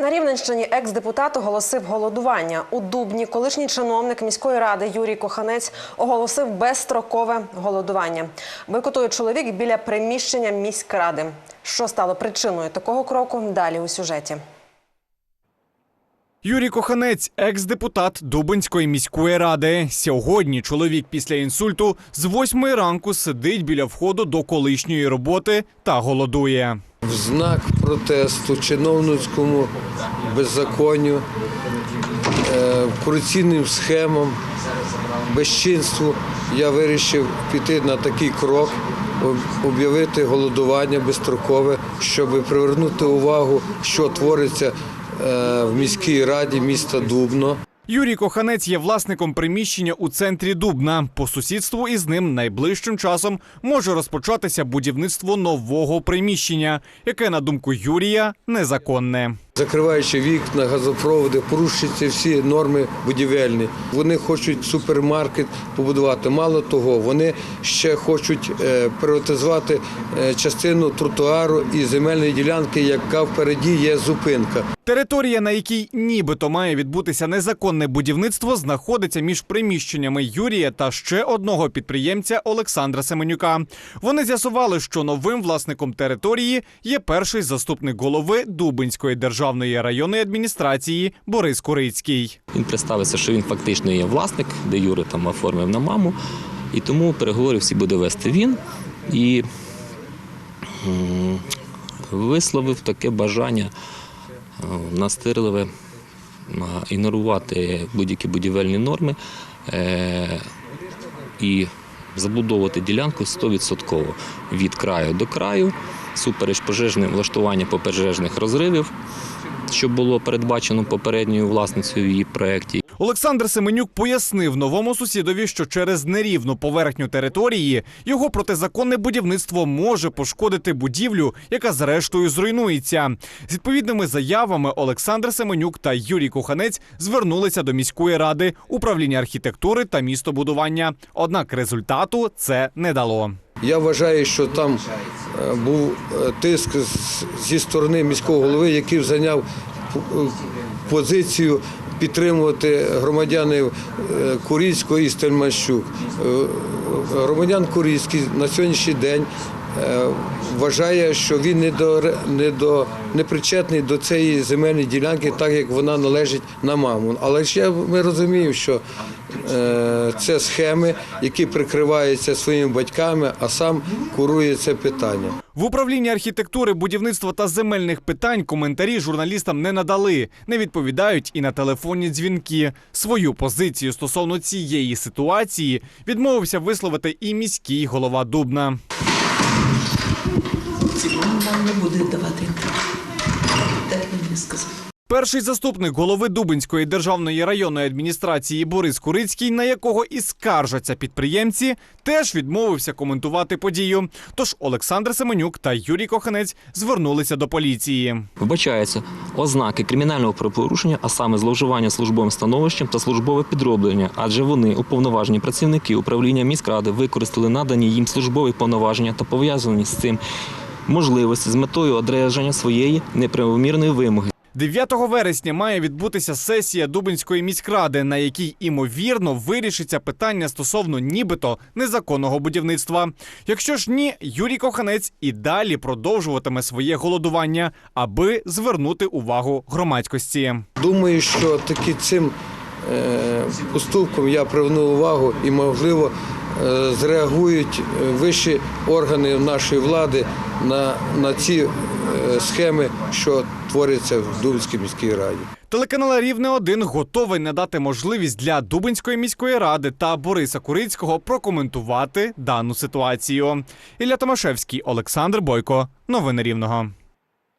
На Рівненщині екс-депутат оголосив голодування. У Дубні колишній чиновник міської ради Юрій Коханець оголосив безстрокове голодування. Бойкотує чоловік біля приміщення міськради. Що стало причиною такого кроку? Далі у сюжеті. Юрій Коханець, екс-депутат Дубинської міської ради. Сьогодні чоловік після інсульту з восьмої ранку сидить біля входу до колишньої роботи та голодує. В знак протесту чиновницькому беззаконню, е, корупційним схемам, безчинству я вирішив піти на такий крок, об'явити голодування безстрокове, щоб привернути увагу, що твориться е, в міській раді міста Дубно. Юрій Коханець є власником приміщення у центрі Дубна. По сусідству із ним найближчим часом може розпочатися будівництво нового приміщення, яке, на думку Юрія, незаконне. Закриваючи вікна, газопроводи, порушуються всі норми будівельні. Вони хочуть супермаркет побудувати. Мало того, вони ще хочуть е, приватизувати е, частину тротуару і земельної ділянки, яка впереді є зупинка. Територія, на якій нібито має відбутися незаконне будівництво, знаходиться між приміщеннями Юрія та ще одного підприємця Олександра Семенюка. Вони з'ясували, що новим власником території є перший заступник голови Дубинської державної районної адміністрації Борис Курицький. Він представився, що він фактично є власник, де Юра там оформив на маму, і тому переговори всі буде вести він. І висловив таке бажання е, настирливе е, ігнорувати будь-які будівельні норми е, і забудовувати ділянку 100% від краю до краю, супереч пожежним влаштування пожежних розривів, що було передбачено попередньою власницею в її проєкті. Олександр Семенюк пояснив новому сусідові, що через нерівну поверхню території його протизаконне будівництво може пошкодити будівлю, яка зрештою зруйнується. З відповідними заявами Олександр Семенюк та Юрій Коханець звернулися до міської ради управління архітектури та містобудування. Однак результату це не дало. Я вважаю, що там був е, тиск зі сторони міського голови, який зайняв е, позицію підтримувати громадянів Курійського і Стельмащук. Е, Громадян Курійський на сьогоднішній день е, вважає, що він не до не до не причетний до цієї земельної ділянки, так як вона належить на маму. Але я ми розуміємо, що е, це схеми, які прикриваються своїми батьками, а сам курує це питання. В управлінні архітектури, будівництва та земельних питань коментарі журналістам не надали, не відповідають і на телефонні дзвінки. Свою позицію стосовно цієї ситуації відмовився висловити і міський голова Дубна. Нам не буде давати інтерв'ю. Так мені сказали. Перший заступник голови Дубинської державної районної адміністрації Борис Курицький, на якого і скаржаться підприємці, теж відмовився коментувати подію. Тож Олександр Семенюк та Юрій Коханець звернулися до поліції. Вбачаються ознаки кримінального правопорушення, а саме зловживання службовим становищем та службове підроблення, адже вони, уповноважені працівники управління міськради, використали надані їм службові повноваження та пов'язані з цим можливості з метою одержання своєї неправомірної вимоги. 9 вересня має відбутися сесія Дубинської міськради, на якій імовірно вирішиться питання стосовно нібито незаконного будівництва. Якщо ж ні, Юрій Коханець і далі продовжуватиме своє голодування, аби звернути увагу громадськості. Думаю, що таки цим е, поступком я приверну увагу і, можливо, зреагують е, вищі органи нашої влади на, на ці е, схеми, що творяться в Дубинській міській раді. Телеканал Рівне 1 готовий надати можливість для Дубинської міської ради та Бориса Курицького прокоментувати дану ситуацію. Ілля Томашевський, Олександр Бойко. Новини Рівного.